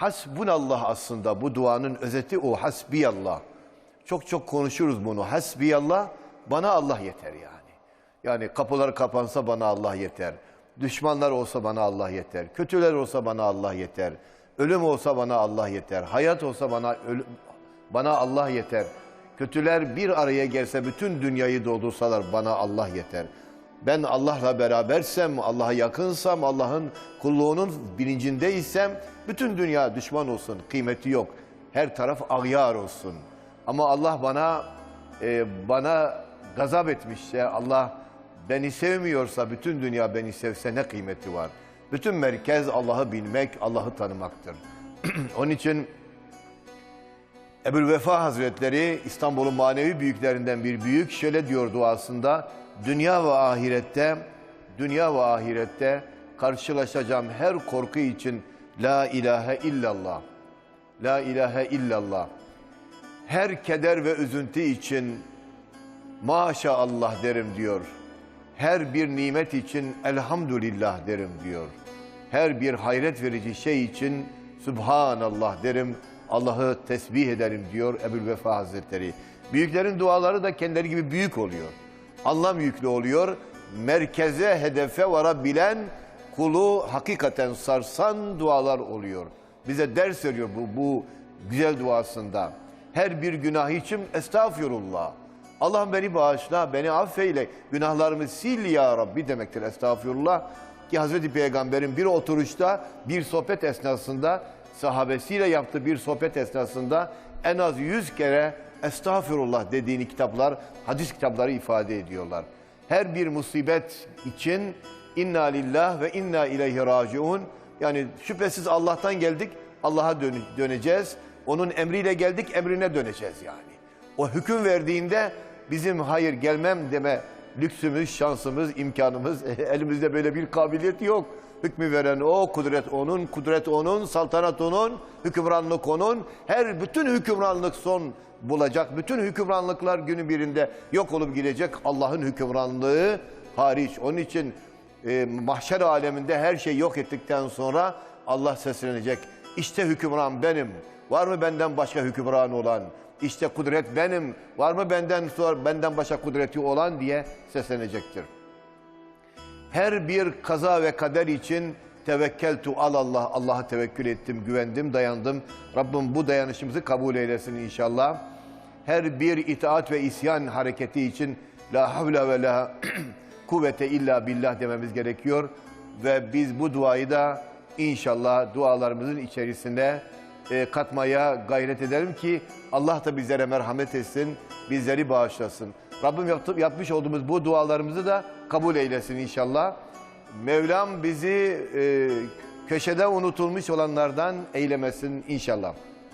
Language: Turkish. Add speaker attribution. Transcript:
Speaker 1: hasbunallah aslında bu duanın özeti o hasbiyallah. Çok çok konuşuruz bunu. Hasbiyallah bana Allah yeter yani. Yani kapılar kapansa bana Allah yeter. Düşmanlar olsa bana Allah yeter. Kötüler olsa bana Allah yeter. Ölüm olsa bana Allah yeter. Hayat olsa bana ölüm, bana Allah yeter. Kötüler bir araya gelse bütün dünyayı doldursalar bana Allah yeter. Ben Allah'la berabersem, Allah'a yakınsam, Allah'ın kulluğunun bilincindeysem bütün dünya düşman olsun, kıymeti yok. Her taraf ağyar olsun. Ama Allah bana e, bana gazap etmişse, Allah beni sevmiyorsa, bütün dünya beni sevse ne kıymeti var? Bütün merkez Allah'ı bilmek, Allah'ı tanımaktır. Onun için Ebu'l Vefa Hazretleri İstanbul'un manevi büyüklerinden bir büyük şöyle diyor duasında dünya ve ahirette dünya ve ahirette karşılaşacağım her korku için la ilahe illallah la ilahe illallah her keder ve üzüntü için maşallah derim diyor. Her bir nimet için elhamdülillah derim diyor. Her bir hayret verici şey için Subhanallah derim. Allah'ı tesbih ederim diyor Ebu'l Vefa Hazretleri. Büyüklerin duaları da kendileri gibi büyük oluyor. Anlam yüklü oluyor. Merkeze, hedefe varabilen kulu hakikaten sarsan dualar oluyor. Bize ders veriyor bu, bu güzel duasında. Her bir günah için estağfirullah. Allah'ım beni bağışla, beni affeyle, günahlarımı sil ya Rabbi demektir estağfirullah. Ki Hazreti Peygamber'in bir oturuşta, bir sohbet esnasında, sahabesiyle yaptığı bir sohbet esnasında en az yüz kere estağfirullah dediğini kitaplar, hadis kitapları ifade ediyorlar. Her bir musibet için inna lillah ve inna ileyhi raciun. Yani şüphesiz Allah'tan geldik, Allah'a dön- döneceğiz. Onun emriyle geldik, emrine döneceğiz yani. O hüküm verdiğinde bizim hayır gelmem deme lüksümüz, şansımız, imkanımız elimizde böyle bir kabiliyet yok. Hükmü veren o, kudret onun, kudret onun, saltanat onun, hükümranlık onun. Her bütün hükümranlık son bulacak. Bütün hükümranlıklar günü birinde yok olup gidecek. Allah'ın hükümranlığı hariç. Onun için e, mahşer aleminde her şey yok ettikten sonra Allah seslenecek. İşte hükümran benim. Var mı benden başka hükümran olan? İşte kudret benim. Var mı benden sonra benden başka kudreti olan diye seslenecektir. Her bir kaza ve kader için tevekkeltu alallah. Allah'a tevekkül ettim, güvendim, dayandım. Rabbim bu dayanışımızı kabul eylesin inşallah. Her bir itaat ve isyan hareketi için la havle ve la kuvvete illa billah dememiz gerekiyor. Ve biz bu duayı da inşallah dualarımızın içerisine e, katmaya gayret edelim ki Allah da bizlere merhamet etsin, bizleri bağışlasın. Rabbim yaptı, yapmış olduğumuz bu dualarımızı da kabul eylesin inşallah. Mevlam bizi e, köşede unutulmuş olanlardan eylemesin inşallah.